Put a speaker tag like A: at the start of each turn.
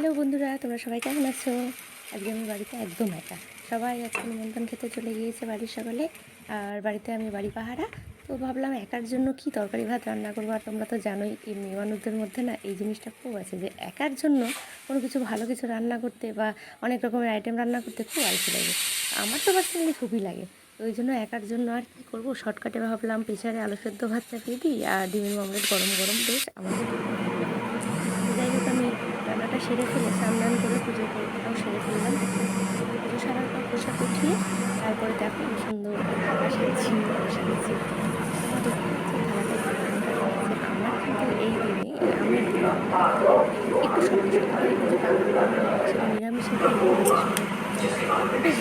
A: Hello বন্ধুরা, তোমরা সবাই কেমন আছো? আজকে আমি বাড়িতে একদম একা। সবাই আজকে নিমন্ত্রণ খেতে চলে গিয়েছে বাড়ির সকলে। আর বাড়িতে আমি বাড়ি পাহারা। তো ভাবলাম একার জন্য কি তরকারি ভাত রান্না করব? আর তোমরা তো জানোই, এই মেয়ে মানুষদের মধ্যে না এই জিনিসটা খুব আছে যে একার জন্য কোনো কিছু ভালো কিছু রান্না করতে বা অনেক রকমের আইটেম রান্না করতে খুব আলসি লাগে। আমার তো পার্সোনালি খুবই লাগে। ওই জন্য একার জন্য আর কী করব? শর্টকাটে ভাবলাম প্রেশারে আলু সেদ্ধ ভাত চাপিয়ে দিই আর ডিমের অমলেট গরম গরম বেশ। আমাদের রান্নাটা সেরে ফেলে স্নান করে পুজো করব। সেরে ফেললাম পুজো সারার পর পোশাক উঠিয়ে তারপরে দেখো সুন্দর সাজছি কিন্তু এই দিনে, আমি একটু সন্তুষ্ট করে বেশ